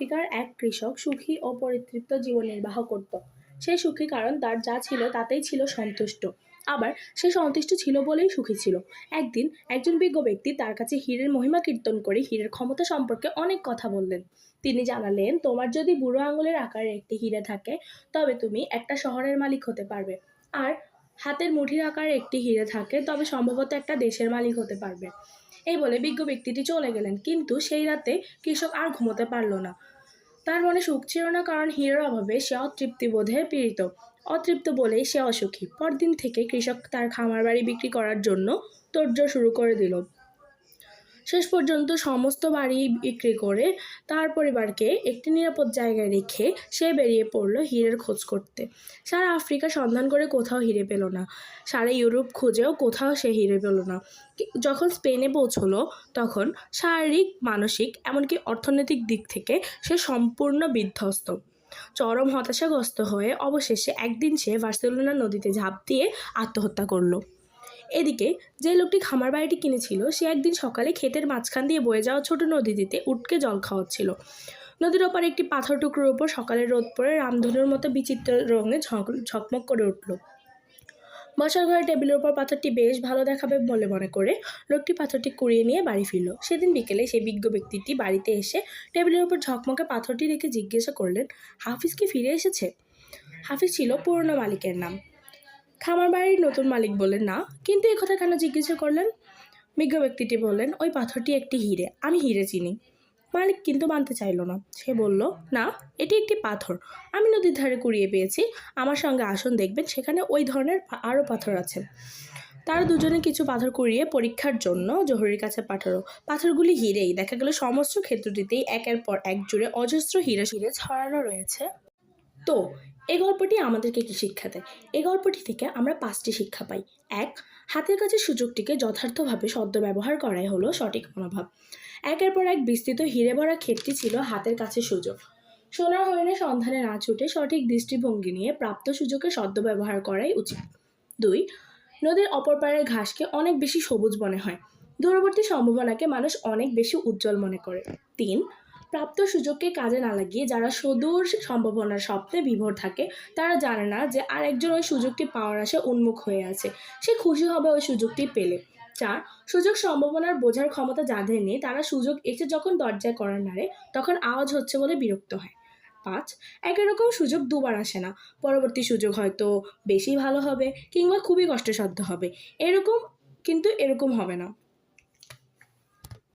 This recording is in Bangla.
আফ্রিকার এক কৃষক সুখী ও পরিতৃপ্ত জীবন নির্বাহ করত। সে সুখী কারণ তার যা ছিল তাতেই ছিল সন্তুষ্ট। আবার সে সন্তুষ্ট ছিল বলেই সুখী ছিল। একদিন একজন বিজ্ঞ ব্যক্তি তার কাছে হীরের মহিমা কীর্তন করে হীরের ক্ষমতা সম্পর্কে অনেক কথা বললেন। তিনি জানালেন, তোমার যদি বুড়ো আঙুলের আকারের একটি হিরে থাকে, তবে তুমি একটা শহরের মালিক হতে পারবে। আর হাতের মুঠির আকারের একটি হিরে থাকে, তবে সম্ভবত একটা দেশের মালিক হতে পারবে। এই বলে বিজ্ঞ ব্যক্তিটি চলে গেলেন। কিন্তু সেই রাতে কৃষক আর ঘুমোতে পারল না। তার মনে সুখ ছিল না কারণ হিরোর অভাবে সে অতৃপ্তি বোধে পীড়িত। অতৃপ্ত বলেই সে অসুখী। পরদিন থেকে কৃষক তার খামার বাড়ি বিক্রি করার জন্য তোড়জোড় শুরু করে দিল। শেষ পর্যন্ত সমস্ত বাড়ি বিক্রি করে তার পরিবারকে একটি নিরাপদ জায়গায় রেখে সে বেরিয়ে পড়ল হীরের খোঁজ করতে। সারা আফ্রিকা সন্ধান করে কোথাও হিরে পেল না। সারা ইউরোপ খুঁজেও কোথাও সে হিরে পেল না। যখন স্পেনে পৌঁছলো, তখন শারীরিক, মানসিক, এমনকি অর্থনৈতিক দিক থেকে সে সম্পূর্ণ বিধ্বস্ত। চরম হতাশাগ্রস্ত হয়ে অবশেষে একদিন সে বার্সেলোনা নদীতে ঝাঁপ দিয়ে আত্মহত্যা করল। এদিকে যে লোকটি খামার বাড়িটি কিনেছিল, সে একদিন সকালে ক্ষেতের মাঝখান দিয়ে বয়ে যাওয়া ছোট নদীটিতে উটকে জল খাওয়াচ্ছিল। নদীর ওপারে একটি পাথর টুকরোর উপর সকালের রোদ পড়ে রামধনুর মতো বিচিত্র রঙে ঝক- ঝকমক করে উঠল। বসার ঘরে টেবিলের ওপর পাথরটি বেশ ভালো দেখাবে বলে মনে করে লোকটি পাথরটি কুড়িয়ে নিয়ে বাড়ি ফিরল। সেদিন বিকেলে সেই বিজ্ঞ ব্যক্তিটি বাড়িতে এসে টেবিলের ওপর ঝকমকে পাথরটি রেখে জিজ্ঞাসা করলেন, হাফিজ কি ফিরে এসেছে? হাফিজ ছিল পুরনো মালিকের নাম। খামার বাড়ির নতুন মালিক বললেন, না। কিন্তু এই কথা কেন জিজ্ঞাসা করলেন? বিজ্ঞ ব্যক্তিটি বললেন, ওই পাথরটি একটি হিরে। আমি হিরে চিনি। মালিক কিন্তু মানতে চাইলো না। সে বলল, না, এটি একটি পাথর। আমি নদীর ধারে কুড়িয়ে পেয়েছি। আমার সঙ্গে আসন, দেখবেন সেখানে ওই ধরনের আরও পাথর আছে। তারা দুজনে কিছু পাথর কুড়িয়ে পরীক্ষার জন্য জহুরির কাছে পাঠালো। পাথরগুলি হিরেই। দেখা গেল, সমস্ত ক্ষেত্রটিতেই একের পর এক জুড়ে অজস্র হিরে হিরে ছড়ানো রয়েছে। তো এই গল্পটি আমাদেরকে কি শিক্ষা দেয়? এই গল্পটি থেকে আমরা পাঁচটি শিক্ষা পাই। এক, হাতের কাছে সুযোগটিকে যথার্থভাবে সদ্য ব্যবহার করাই হলো সঠিক মনোভাব। একের পর এক বিস্তৃত হিরে ভরা ক্ষেতটি ছিল হাতের কাছে সুযোগ। সোনার হরিণের সন্ধানে না ছুটে সঠিক দৃষ্টিভঙ্গি নিয়ে প্রাপ্ত সুযোগে সদ্য ব্যবহার করাই উচিত। দুই, নদীর অপর পাড়ের ঘাসকে অনেক বেশি সবুজ মনে হয়। দূরবর্তী সম্ভাবনাকে মানুষ অনেক বেশি উজ্জ্বল মনে করে। তিন প্রাপ্ত সুযোগকে কাজে না লাগিয়ে যারা সুদূর সম্ভাবনার স্বপ্নে বিভোর থাকে, তারা জানে না যে আর একজন ওই সুযোগটি পাওয়ার আশে উন্মুখ হয়ে আছে। সে খুশি হবে ওই সুযোগটি পেলে। চার, সুযোগ সম্ভাবনার বোঝার ক্ষমতা যাদের নেই, তারা সুযোগ এসে যখন দরজায় করার নাড়ে, তখন আওয়াজ হচ্ছে বলে বিরক্ত হয়। পাঁচ একই রকম সুযোগ দুবার আসে না। পরবর্তী সুযোগ হয়তো বেশি ভালো হবে কিংবা খুবই কষ্টসাধ্য হবে। এরকম, কিন্তু এরকম হবে না।